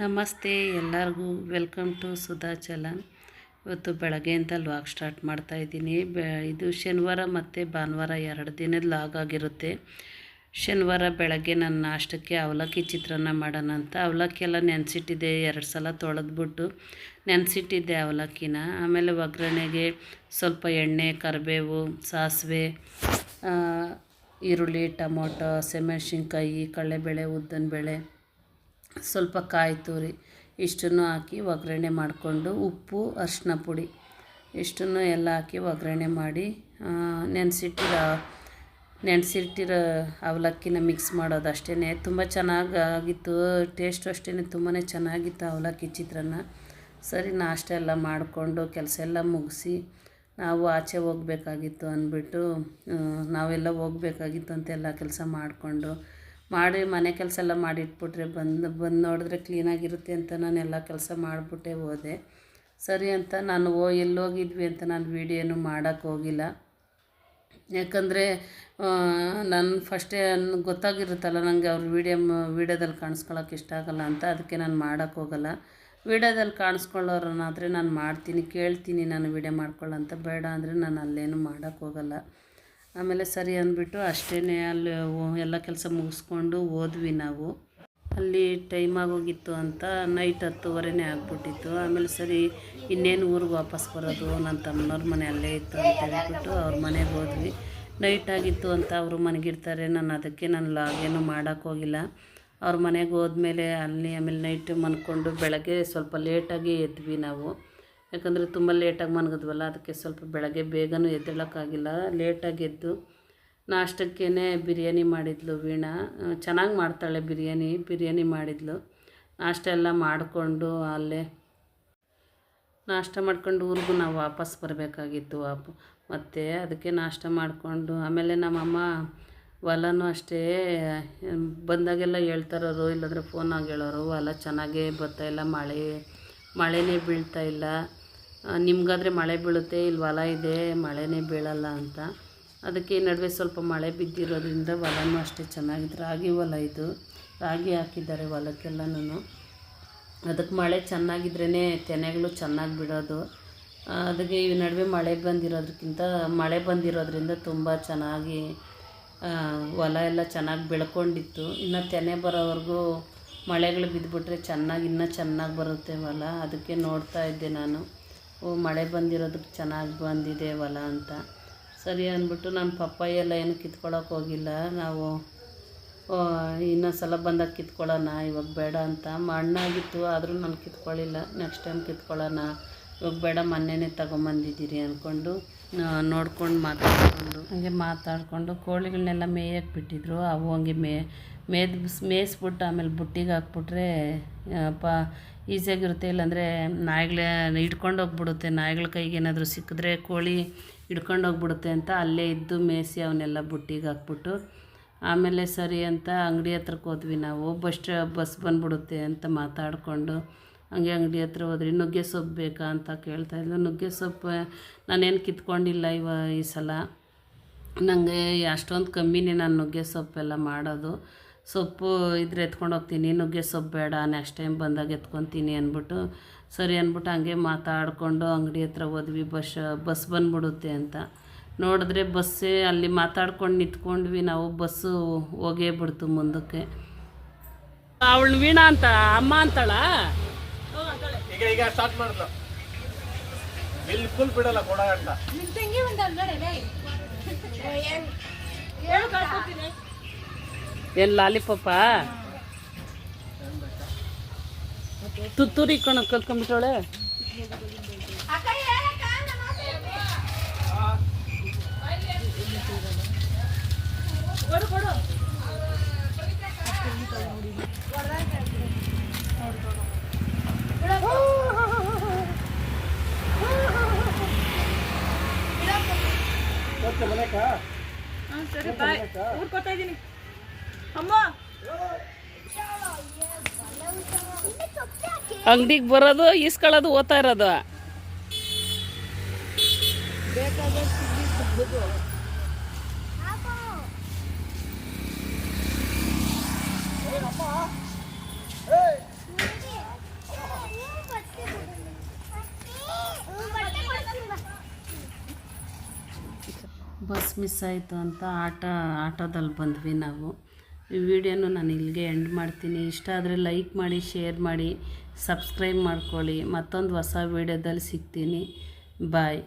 ನಮಸ್ತೆ, ಎಲ್ಲರಿಗೂ welcome to Sudha challan. ಇವತ್ತು ಬೆಳಗ್ಗೆಯಿಂದ ಲಾಗ್ ಸ್ಟಾರ್ಟ್ ಮಾಡ್ತಾ ಇದ್ದೀನಿ. ಬೆ, ಇದು ಶನಿವಾರ ಮತ್ತು ಭಾನುವಾರ ಎರಡು ದಿನದ ಲಾಗ್ ಆಗಿರುತ್ತೆ. ಶನಿವಾರ ಬೆಳಗ್ಗೆ ನನ್ನ ನಾಷ್ಟಕ್ಕೆ ಅವಲಕ್ಕಿ ಚಿತ್ರಾನ್ನ ಮಾಡೋಣ ಅಂತ. ಅವಲಕ್ಕಿ ಎಲ್ಲ ನೆನೆಸಿಟ್ಟಿದ್ದೆ, ಎರಡು ಸಲ ತೊಳೆದ್ಬಿಟ್ಟು ನೆನೆಸಿಟ್ಟಿದ್ದೆ ಅವಲಕ್ಕಿನ. ಆಮೇಲೆ ಒಗ್ಗರಣೆಗೆ ಸ್ವಲ್ಪ ಎಣ್ಣೆ, ಕರಿಬೇವು, ಸಾಸಿವೆ ಈರುಳ್ಳಿ, ಟೊಮೊಟೊ ಹಸಿಮೆಣ್ಸಿನ್ಕಾಯಿ ಕಡಲೆಬೇಳೆ, ಉದ್ದಿನಬೇಳೆ ಸ್ವಲ್ಪ ಕಾಯಿ ತುರಿ ಇಷ್ಟನ್ನು ಹಾಕಿ ಒಗ್ಗರಣೆ ಮಾಡಿಕೊಂಡು ಉಪ್ಪು ಅರಿಶಿನ ಪುಡಿ ಇಷ್ಟನ್ನು ಎಲ್ಲ ಹಾಕಿ ಒಗ್ಗರಣೆ ಮಾಡಿ ನೆನೆಸಿಟ್ಟಿರೋ ನೆನೆಸಿಟ್ಟಿರೋ ಅವಲಕ್ಕಿನ ಮಿಕ್ಸ್ ಮಾಡೋದು ಅಷ್ಟೇ ತುಂಬ ಚೆನ್ನಾಗಿ ಆಗಿತ್ತು ಟೇಸ್ಟು ಅಷ್ಟೇ ತುಂಬಾ ಚೆನ್ನಾಗಿತ್ತು ಅವಲಕ್ಕಿ ಚಿತ್ರಾನ್ನ. ಸರಿ, ನಾಷ್ಟ ಎಲ್ಲ ಮಾಡಿಕೊಂಡು ಕೆಲಸ ಎಲ್ಲ ಮುಗಿಸಿ ನಾವು ಆಚೆ ಹೋಗಬೇಕಾಗಿತ್ತು ಅಂದ್ಬಿಟ್ಟು ನಾವೆಲ್ಲ ಹೋಗಬೇಕಾಗಿತ್ತು ಅಂತೆಲ್ಲ ಕೆಲಸ ಮಾಡಿಕೊಂಡು ಮಾಡಿ ಮನೆ ಕೆಲಸ ಎಲ್ಲ ಮಾಡಿಟ್ಬಿಟ್ರೆ, ಬಂದು ಬಂದು ನೋಡಿದ್ರೆ ಕ್ಲೀನಾಗಿರುತ್ತೆ ಅಂತ ನಾನು ಎಲ್ಲ ಕೆಲಸ ಮಾಡಿಬಿಟ್ಟೆ ಹೋದೆ. ಸರಿ ಅಂತ ನಾನು ಓ, ಎಲ್ಲೋಗಿದ್ವಿ ಅಂತ ನಾನು ವೀಡಿಯೋನು ಮಾಡೋಕ್ಕೆ ಹೋಗಿಲ್ಲ. ಯಾಕಂದರೆ ನಾನು ಫಸ್ಟೇ ಗೊತ್ತಾಗಿರುತ್ತಲ್ಲ ನನಗೆ ಅವ್ರ ವೀಡಿಯೋ ವೀಡಿಯೋದಲ್ಲಿ ಕಾಣಿಸ್ಕೊಳ್ಳೋಕೆ ಇಷ್ಟ ಆಗಲ್ಲ ಅಂತ ಅದಕ್ಕೆ ನಾನು ಮಾಡೋಕ್ಕೆ ಹೋಗಲ್ಲ. ವೀಡಿಯೋದಲ್ಲಿ ಕಾಣಿಸ್ಕೊಳ್ಳೋರನ್ನಾದರೆ ನಾನು ಮಾಡ್ತೀನಿ, ಕೇಳ್ತೀನಿ, ನಾನು ವೀಡಿಯೋ ಮಾಡ್ಕೊಳ್ಳೋ ಅಂತ ಬೇಡ ಅಂದರೆ ನಾನು ಅಲ್ಲೇನು ಮಾಡೋಕ್ಕೆ ಹೋಗಲ್ಲ. ಆಮೇಲೆ ಸರಿ ಅಂದ್ಬಿಟ್ಟು ಅಷ್ಟೇ ಅಲ್ಲಿ ಎಲ್ಲ ಕೆಲಸ ಮುಗಿಸ್ಕೊಂಡು ಹೋದ್ವಿ ನಾವು. ಅಲ್ಲಿ ಟೈಮ್ ಆಗೋಗಿತ್ತು ಅಂತ ನೈಟ್ ಹತ್ತುವರೆನೇ ಆಗಿಬಿಟ್ಟಿತ್ತು. ಆಮೇಲೆ ಸರಿ ಇನ್ನೇನು ಊರಿಗೆ ವಾಪಸ್ ಬರೋದು? ನನ್ನ ತಮ್ಮನವ್ರ ಮನೆ ಅಲ್ಲೇ ಇತ್ತು ಅಂತ ಹೇಳ್ಬಿಟ್ಟು ಅವ್ರ ಮನೆಗೆ ಹೋದ್ವಿ. ನೈಟ್ ಆಗಿತ್ತು ಅಂತ ಅವರು ಮನೆಗಿರ್ತಾರೆ ನಾನು ಅದಕ್ಕೆ ನಾನು ಲಾಗೇನು ಮಾಡೋಕ್ಕೋಗಿಲ್ಲ ಅವ್ರ ಮನೆಗೆ ಹೋದ್ಮೇಲೆ ಅಲ್ಲಿ ಆಮೇಲೆ ನೈಟ್ ಮನ್ಕೊಂಡು ಬೆಳಗ್ಗೆ ಸ್ವಲ್ಪ ಲೇಟಾಗಿ ಎದ್ವಿ ನಾವು. ಯಾಕಂದರೆ ತುಂಬ ಲೇಟಾಗಿ ಮನಗದ್ವಲ್ಲ ಅದಕ್ಕೆ ಸ್ವಲ್ಪ ಬೆಳಗ್ಗೆ ಬೇಗನೂ ಎದ್ದೇಳೋಕ್ಕಾಗಿಲ್ಲ. ಲೇಟಾಗಿ ಎದ್ದು ನಾಷ್ಟಕ್ಕೇ ಬಿರಿಯಾನಿ ಮಾಡಿದ್ಲು ವೀಣಾ. ಚೆನ್ನಾಗಿ ಮಾಡ್ತಾಳೆ ಬಿರಿಯಾನಿ ಬಿರಿಯಾನಿ ಮಾಡಿದ್ಲು. ನಾಷ್ಟ ಎಲ್ಲ ಮಾಡಿಕೊಂಡು ಅಲ್ಲೇ ನಾಷ್ಟ ಮಾಡ್ಕೊಂಡು ಊರಿಗೂ ನಾವು ವಾಪಸ್ ಬರಬೇಕಾಗಿತ್ತು ವಾಪ. ಮತ್ತು ಅದಕ್ಕೆ ನಾಷ್ಟ ಮಾಡಿಕೊಂಡು ಆಮೇಲೆ ನಮ್ಮಮ್ಮ ಹೊಲನೂ ಅಷ್ಟೇ ಬಂದಾಗೆಲ್ಲ ಹೇಳ್ತಾರೋರು ಇಲ್ಲಾಂದರೆ ಫೋನಾಗಿ ಹೇಳೋರು ಹೊಲ ಚೆನ್ನಾಗೇ ಬರ್ತಾಯಿಲ್ಲ ಮಳೆ ಮಳೆನೇ ಬೀಳ್ತಾ ಇಲ್ಲ. ಆ, ನಿಮ್ಗಾದರೆ ಮಳೆ ಬೀಳುತ್ತೆ ಇಲ್ಲಿ ಹೊಲ ಇದೆ, ಮಳೆನೇ ಬೀಳಲ್ಲ ಅಂತ. ಅದಕ್ಕೆ ನಡುವೆ ಸ್ವಲ್ಪ ಮಳೆ ಬಿದ್ದಿರೋದ್ರಿಂದ ಹೊಲನೂ ಅಷ್ಟೇ ಚೆನ್ನಾಗಿದೆ ರಾಗಿ ಹೊಲ ಇದು. ರಾಗಿ ಹಾಕಿದ್ದಾರೆ ಹೊಲಕ್ಕೆಲ್ಲನೂ ಅದಕ್ಕೆ ಮಳೆ ಚೆನ್ನಾಗಿದ್ರೇ ತೆನೆಗಳು ಚೆನ್ನಾಗಿ ಬಿಡೋದು. ಅದಕ್ಕೆ ಈ ನಡುವೆ ಮಳೆ ಬಂದಿರೋದಕ್ಕಿಂತ ಮಳೆ ಬಂದಿರೋದ್ರಿಂದ ತುಂಬ ಚೆನ್ನಾಗಿ ಹೊಲ ಎಲ್ಲ ಚೆನ್ನಾಗಿ ಬೆಳ್ಕೊಂಡಿತ್ತು. ಇನ್ನು ತೆನೆ ಬರೋವರೆಗೂ ಮಳೆಗಳು ಬಿದ್ದುಬಿಟ್ರೆ ಚೆನ್ನಾಗಿ, ಇನ್ನೂ ಚೆನ್ನಾಗಿ ಬರುತ್ತೆ ಹೊಲ. ಅದಕ್ಕೆ ನೋಡ್ತಾ ಇದ್ದೆ ನಾನು. ಓ, ಮಳೆ ಬಂದಿರೋದಕ್ಕೆ ಚೆನ್ನಾಗಿ ಬಂದಿದೆ ಹೊಲ ಅಂತ. ಸರಿ ಅಂದ್ಬಿಟ್ಟು ನಾನು ಪಪ್ಪಾಯಿ ಎಲ್ಲ ಏನು ಕಿತ್ಕೊಳ್ಳೋಕೆ ಹೋಗಿಲ್ಲ. ನಾವು ಇನ್ನೊಂದು ಸಲ ಬಂದಾಗ ಕಿತ್ಕೊಳ್ಳೋಣ, ಇವಾಗ ಬೇಡ ಅಂತ. ಮಣ್ಣಾಗಿತ್ತು ಆದರೂ ನಾನು ಕಿತ್ಕೊಳ್ಳಿಲ್ಲ. Next time ಕಿತ್ಕೊಳ್ಳೋಣ. ಇವಾಗ ಬೇಡ, ಮೊನ್ನೆನೇ ತಗೊಂಬಂದಿದ್ದೀರಿ ಅಂದ್ಕೊಂಡು ನೋಡ್ಕೊಂಡು ಮಾತಾಡ್ಕೊಂಡು. ಹಂಗೆ ಮಾತಾಡಿಕೊಂಡು ಕೋಳಿಗಳನ್ನೆಲ್ಲ ಮೇಯಕ್ಕೆ ಬಿಟ್ಟಿದ್ರು ಅವು ಹಂಗೆ ಮೇ, ಮೇದ್, ಮೇಯಿಸ್ಬಿಟ್ಟು ಆಮೇಲೆ ಬುಟ್ಟಿಗೆ ಹಾಕ್ಬಿಟ್ರೆ ಪ, ಈಸಿಯಾಗಿರುತ್ತೆ. ಇಲ್ಲಾಂದರೆ ನಾಯಿಗಳೇ ಹಿಡ್ಕೊಂಡು ಹೋಗ್ಬಿಡುತ್ತೆ. ನಾಯಿಗಳ ಕೈಗೆ ಏನಾದರೂ ಸಿಕ್ಕಿದ್ರೆ ಕೋಳಿ ಹಿಡ್ಕೊಂಡು ಹೋಗ್ಬಿಡುತ್ತೆ ಅಂತ ಅಲ್ಲೇ ಇದ್ದು ಮೇಯಿಸಿ ಅವನ್ನೆಲ್ಲ ಬುಟ್ಟಿಗೆ ಹಾಕ್ಬಿಟ್ಟು, ಆಮೇಲೆ ಸರಿ ಅಂತ ಅಂಗಡಿ ಹತ್ರಕ್ಕೆ ಹೋದ್ವಿ ನಾವು. ಬಸ್ ಬಸ್ ಬಂದ್ಬಿಡುತ್ತೆ ಅಂತ ಮಾತಾಡಿಕೊಂಡು ಹಂಗೆ ಅಂಗಡಿ ಹತ್ರ ಹೋದ್ರಿ ನುಗ್ಗೆ ಸೊಪ್ಪು ಬೇಕಾ ಅಂತ ಕೇಳ್ತಾಯಿದ್ಲು ನುಗ್ಗೆ ಸೊಪ್ಪು ನಾನೇನು ಕಿತ್ಕೊಂಡಿಲ್ಲ ಇವ ಈ ಸಲ. ನನಗೆ ಅಷ್ಟೊಂದು ಕಮ್ಮಿನೇ ನಾನು ನುಗ್ಗೆ ಸೊಪ್ಪೆಲ್ಲ ಮಾಡೋದು. ಸೊಪ್ಪು ಇದ್ರೆ ಎತ್ಕೊಂಡು ಹೋಗ್ತೀನಿ, ನುಗ್ಗೆ ಸೊಪ್ಪು ಬೇಡ ನೆಕ್ಸ್ಟ್ ಟೈಮ್ ಬಂದಾಗ ಎತ್ಕೊತೀನಿ ಅಂದ್ಬಿಟ್ಟು ಸರಿ ಅಂದ್ಬಿಟ್ಟು ಹಂಗೆ ಮಾತಾಡಿಕೊಂಡು ಅಂಗಡಿ ಹತ್ರ ಹೋದ್ವಿ. ಬಸ್ ಬಸ್ ಬಂದ್ಬಿಡುತ್ತೆ ಅಂತ. ನೋಡಿದ್ರೆ ಬಸ್ಸೇ ಅಲ್ಲಿ ಮಾತಾಡ್ಕೊಂಡು ನಿಂತ್ಕೊಂಡ್ವಿ. ನಾವು ಬಸ್ಸು ಹೋಗೇ ಬಿಡ್ತು ಮುಂದಕ್ಕೆ. ಅವಳು ವೀಣಾ ಅಂತ, ಅಮ್ಮ ಅಂತಾಳ? ಈಗ ಈಗ ಸ್ಟಾರ್ಟ್ ಮಾಡಿದ್ಲು. ಬಿಲ್ಕುಲ್ ಬಿಡಲ್ಲ ಕೊಡ ಅಂತ. ಏನು ಲಾಲಿಪಾಪ? ತುತ್ತೂರಿ ಕಣ ಕಲ್ತ್ಕೊಂಡ್ಬಿಟ್ಟವಳೆ ಮನೆಕ. ಅಂಗಡಿಗೆ ಬರೋದು ಈಸ್ಕೊಳ್ಳೋದು ಓದ್ತಾ ಇರೋದು. ಬಸ್ ಮಿಸ್ ಆಯಿತು ಅಂತ ಆಟ, ಆಟೋದಲ್ಲಿ ಬಂದ್ವಿ ನಾವು. ಈ ವಿಡಿಯೋನು ನಾನು ಇಲ್ಲಿಗೆ ಎಂಡ್ ಮಾಡ್ತೀನಿ. ಇಷ್ಟ ಆದರೆ ಲೈಕ್ ಮಾಡಿ ಶೇರ್ ಮಾಡಿ ಸಬ್ಸ್ಕ್ರೈಬ್ ಮಾಡ್ಕೊಳ್ಳಿ. ಮತ್ತೊಂದು ಹೊಸ ವಿಡಿಯೋದಲ್ಲಿ ಸಿಗ್ತೀನಿ. ಬಾಯ್